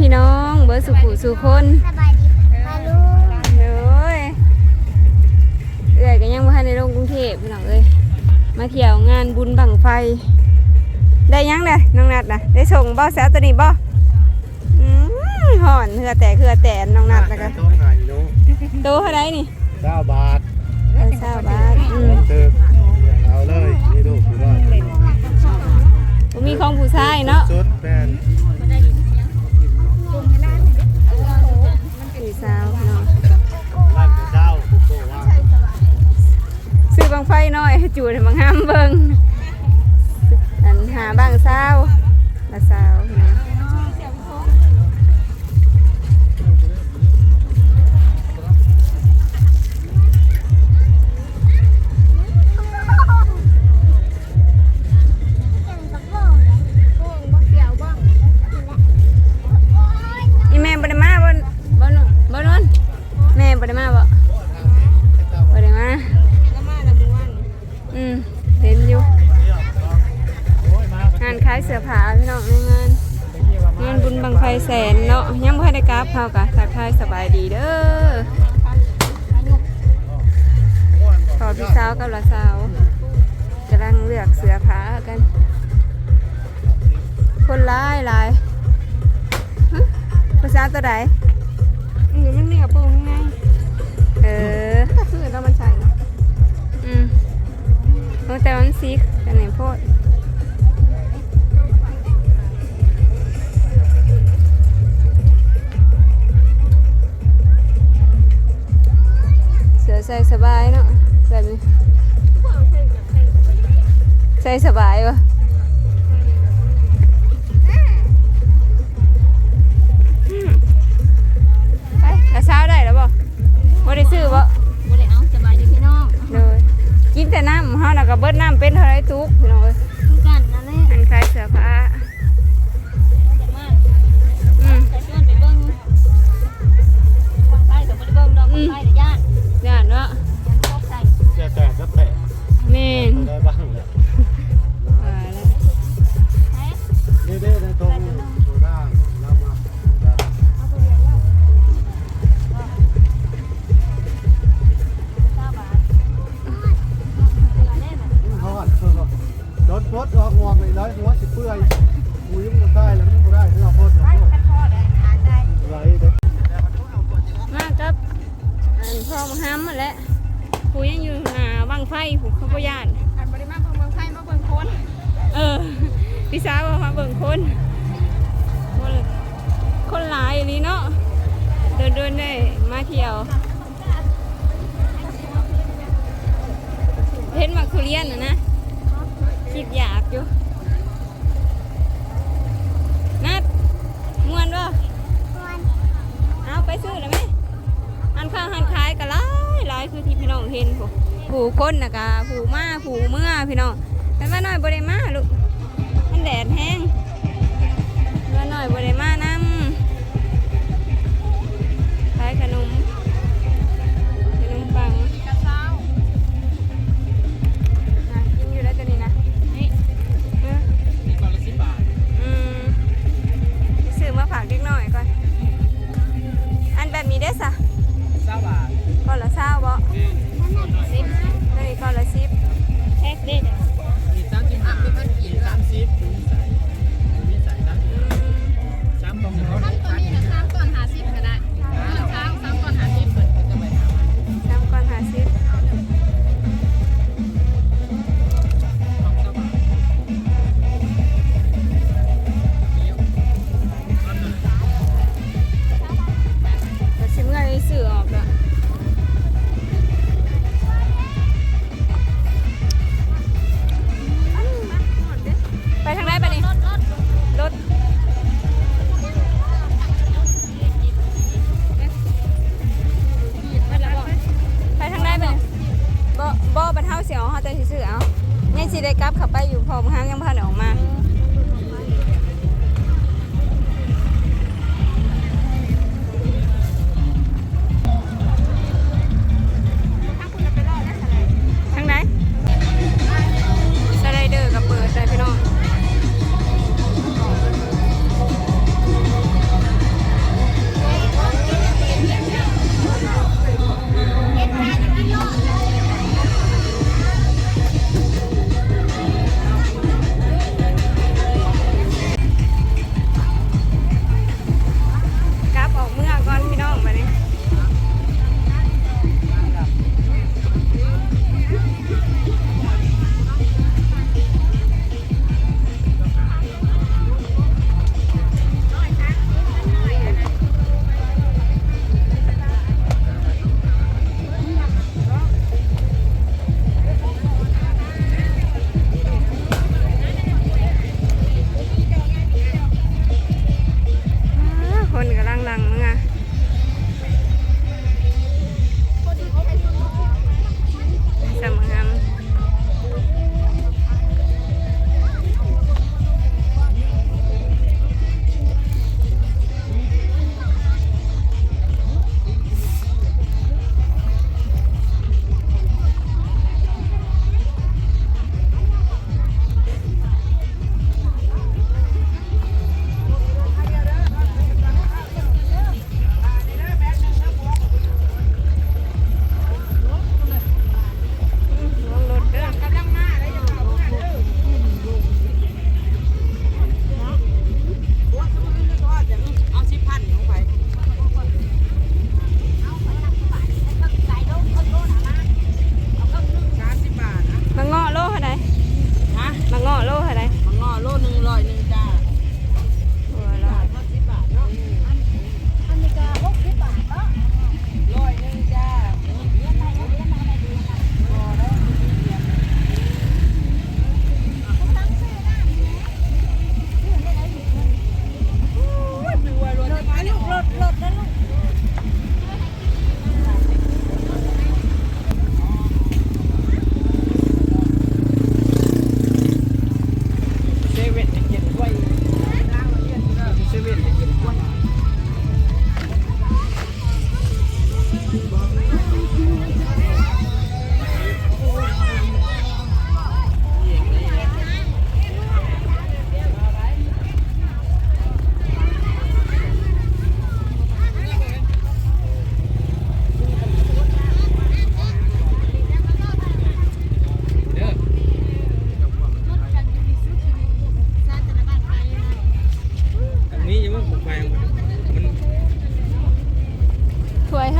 พี่น้อง เบอร์สุขุสุคนสบายดีมาลูกเด้ยเอื้อยก็ยังบ่ทันได้ลงกรุงเทพพี่น้องเอ้ยมาเที่ยวงานบุญบังไฟ ได้ยังเด้อน้องนัดน่ะได้ส่งบ่แซวตัวนี้บ่อืมห่อนเหือแตกเหือแตนน้องนัดนะคะต้องหายลูกโตเท่าไหร่นี่เก้าบาทเออเศร้าบาทอืมเติมเอาเลย บ่ทันได้กราบเฮากะทักทายสบายดีเด้อขอพี่สาวกับหลานสาวกำลังเลือกเสื้อผ้ากัน คนหลายหลายฮะภาษาตัวใดอืมมันเหนือปูข้างในเออก็คือแล้วมันใส่เนาะอืมโอ้แต่ว่ามันสีแต่ไหนโพด ใส่สบายเนาะแบบนี้ใส่สบายวะไปกระเช้าได้แล้วบ่บ่ได้ซื้อบ่บ่ได้เอาสบายดีพี่น้องเลยกินแต่น้ำเฮาน่ะก็เบิดน้ำเป็นเท่าไรทุกพี่น้องเอ้ยคือกันนั่นแหละอันคลายเสื้อผ้า น ลายอย่างนี้เนาะเดินเดินๆได้มาเที่ยว เห็นมักทุเรียนนะนะคิดอยากอยู่นัดมวนบ่เอาไปซื้อเลยไหมอันข้างหันขายก็หลายหลายคือที่พี่น้องเห็นผู้ผู้คนนะกะผู้มาผู้เมื่อพี่น้องแต่ว่าน้อยบ่ได้มาลูก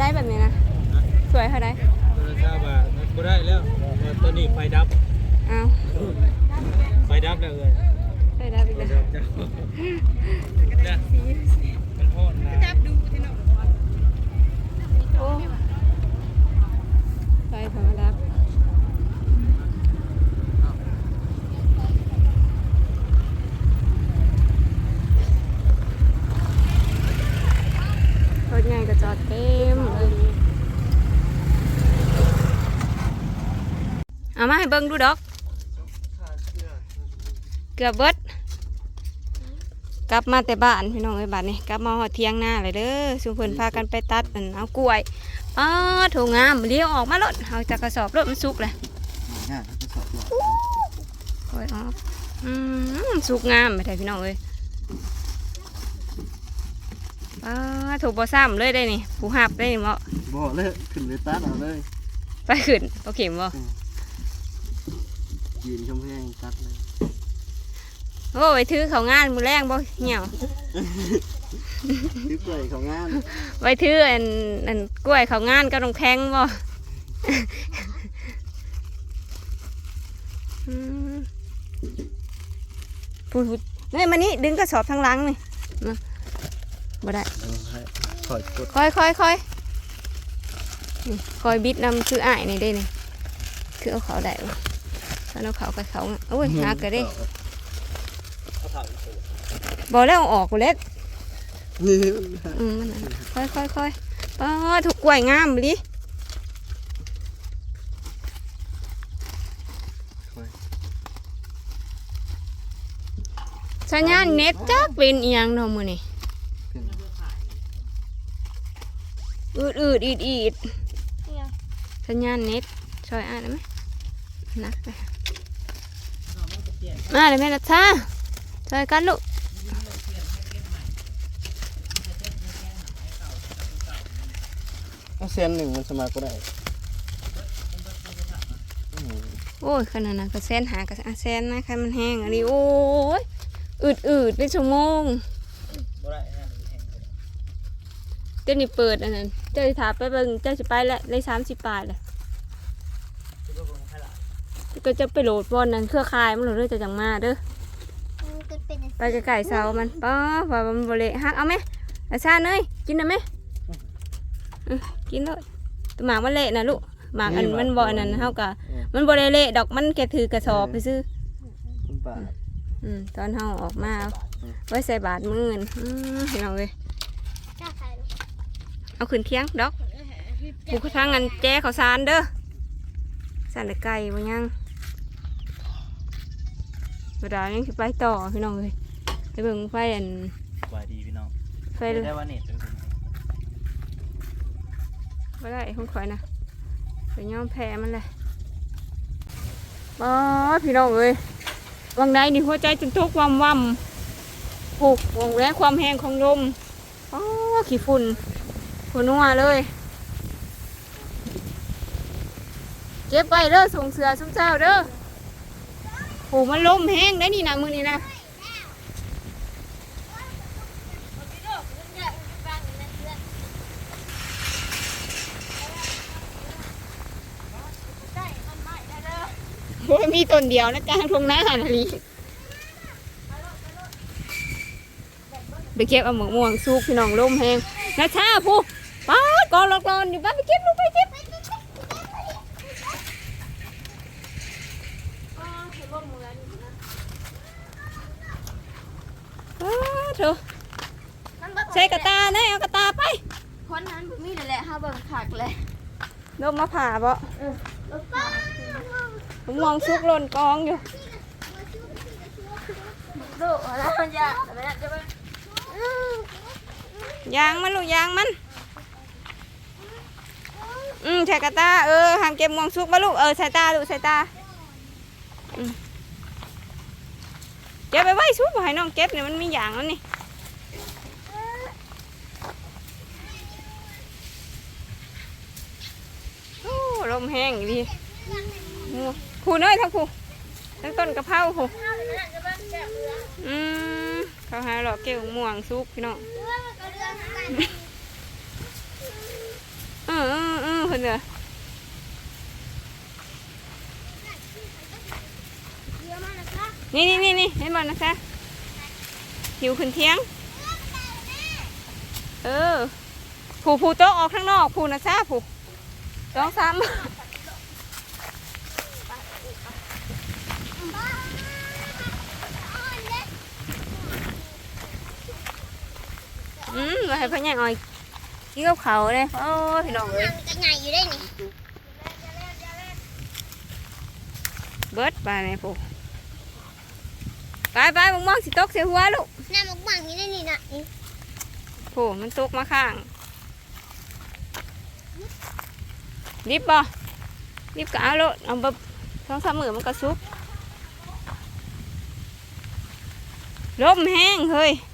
ได้แบบนี้นะ สวยเขาได้ทรศัพท์อะก็ได้แล้วตัวนี้ไฟดับ อ้าวไฟดับแล้วเลยไฟดับอีกแลยเจ้าเนี่ยมันโทษนะโอ้ไฟธรรมดาถใหญ่ก็จอดเต็มเลยเอามา ให้เบิ่งดูดอก เกือบเบิดกลับมาแต่บ้านพี่น้องไอ้ยบ้านนี่กลับมาหอดเที่ยงหน้าเลยเด้อสุเพิ่นพากันไปตัดอันเอากล้วยอ้าโถงามเลี้ยวออกมาลดเอาจากกระสอบรถมันสุกเลยง่ายเขาจะสอบหรอกกล้วยออกอืมสุกงามไปไทยพี่น้องเอ้ยอ้าถูกบ่ซ้ำเลยได้นี่ผู้หับได้นี่เหมาะบอเลยขึ้นเลยตัดเอาเลยไปขึ้นโอเคบ่ ยืนชมแพงตัดเลยโอ้ยถือเขางานมือแรงบ่เหี่ยวยึดเลยของงานไว้ถืออันอันกล้วยเขางานก็ต้องแพงบ่อืมพูดพูดนี่มานี่ดึงกระสอบทางหลังนี่มาบ่ได้คอยกดค่อยค่อยค่อยนี่คอยบิดนำคืออ้ายนี่ได้นี่คือเอาเขาได้ บ่ถ้าเอาเขากับเขาอะโอ้ยหักก็ได้บ่แล้วเอาออกกูเล็ดนี่อืมมันนั่นค่อยค่อยค่อยป้าถูกกล้วยงามเลยสัญญาณเน็ตจักเป็นอีหยังเนาะมื้อนี้อืดอืดอีดอีดสัญญาณเน็ตช่วยอ่านได้ไหมนักไป มาเลยแม่นัทชาช่วยกันลูกเอาเซนหนึ่งมันสมัครก็ได้ โอ้ยขนาดนั้นก็แซนหากับแซนนะใครมันแห้งอะไรโอ้ยอืดอืดเป็นชั่วโมงบ่ได้นะเจ้านี่เปิดอันนั้น เจ้าสิถามไปเบิ่งเจ้าสิไปแล้วได้สามสิบบาทเลย ก็จะไปโหลดบอลนั้นเครือข่ายมันโหลดเด้อจะจังมาเด้อมันเป็นไปไก่เสามันป้าว่ามันบริฮักเอาไหมอาชาเนยกินได้ไหมอื้อกินเลยแตัวหมากมันเละนะลูกหมากอันมันบ่อันนั้นเท่ากับมันบ่ได้เละดอกมันแค่ถือกระสอบไปซื้อคุณป้าอืมตอนเฮาออกมาเอาไว้ใส่บาทมือเงินอืมพี่น้องเลยจ้าใครเอาขึ้นเคียงดอก ผูกทางงันแจ้เขาวสารเด้อสารไก่บ่ยัง เวลายังสิไปต่อพี่น้องเลยไปเบิ่งไฟอันสบายดีพี่น้องไฟได้ว่าเน็ตเป็นบ่ได้ของข่อยนะไปย้อมแพ้มันเลยอ๋อพี่น้องเอ้ยวังใดนี่หัวใจจนทุกข์วำวำผูกวงแรงความแห้งของลมอ๋อขี้ฝุ่นฝุ่นนัวเลยเก็บไปเด้อส่งเสือสุ่มเจ้าเด้อ โอ้มันลมแห้งได้นี่นะมือนี่นะโอ้ยมีต้นเดียวนะกลางทงน้าหันลีไปเก็บเอาหมกม่วงสุกพี่น้องลมแห้งนะชาผู้ป้ากองลอกรอนอยู่บ้านไปเก็บลูกไปเก็บ อ้าวเถอะใช้กระตาเนยเอากระตาไปคนนั้นบ่มีเลยแหละเฮาเบิ่งคักเลยนมมาผ่าบ่ผมมองซุกหล่นกองอยู่ดูแล้วมันจะมันจะเป็นยางมันลูกยางมัน อืมใช้กระตาเออห้ามเก็บมองซุกมาลูกเออใส่ตาลูกใส่ตาอืมเก็บไปไว้ซุกบ่ให้น้องเก็บเนี่ยมันมีอย่างแล้วนี่โอ้ลมแห้งดีผู้น้อยทั้งผูทั้งต้นกระเพราผูอืมเขาหาหลอกเกี่ยวม่วงซุกพี่น้องเออเออเออเพิ่นเด้อเยอะมาก นะคะนี่นี่นี่นี่เห็นบ่นะคะหิวขึ้นเที่ยง เออ ผู้ผู้โต๊ะออกข้างนอก ผู้นะซะผู้สองสามอืมมาให้พ่อใหญ่อ่อยกินกับเขาวเลยโอ้ยพี่น้องเอ้ยจะใหญ่อยู่ได้นี่เบิดไปไหนผู้ ไปไปมึงมองสิตกเสียหัวลูกน้ำมักบังอยู่ได้นี่นะนี่ผู้มันตกมาข้างรีบบ่รีบก็เอาโลดเอาแบบสองสามมือมันก็สุกลมแห้งเฮ้ยเ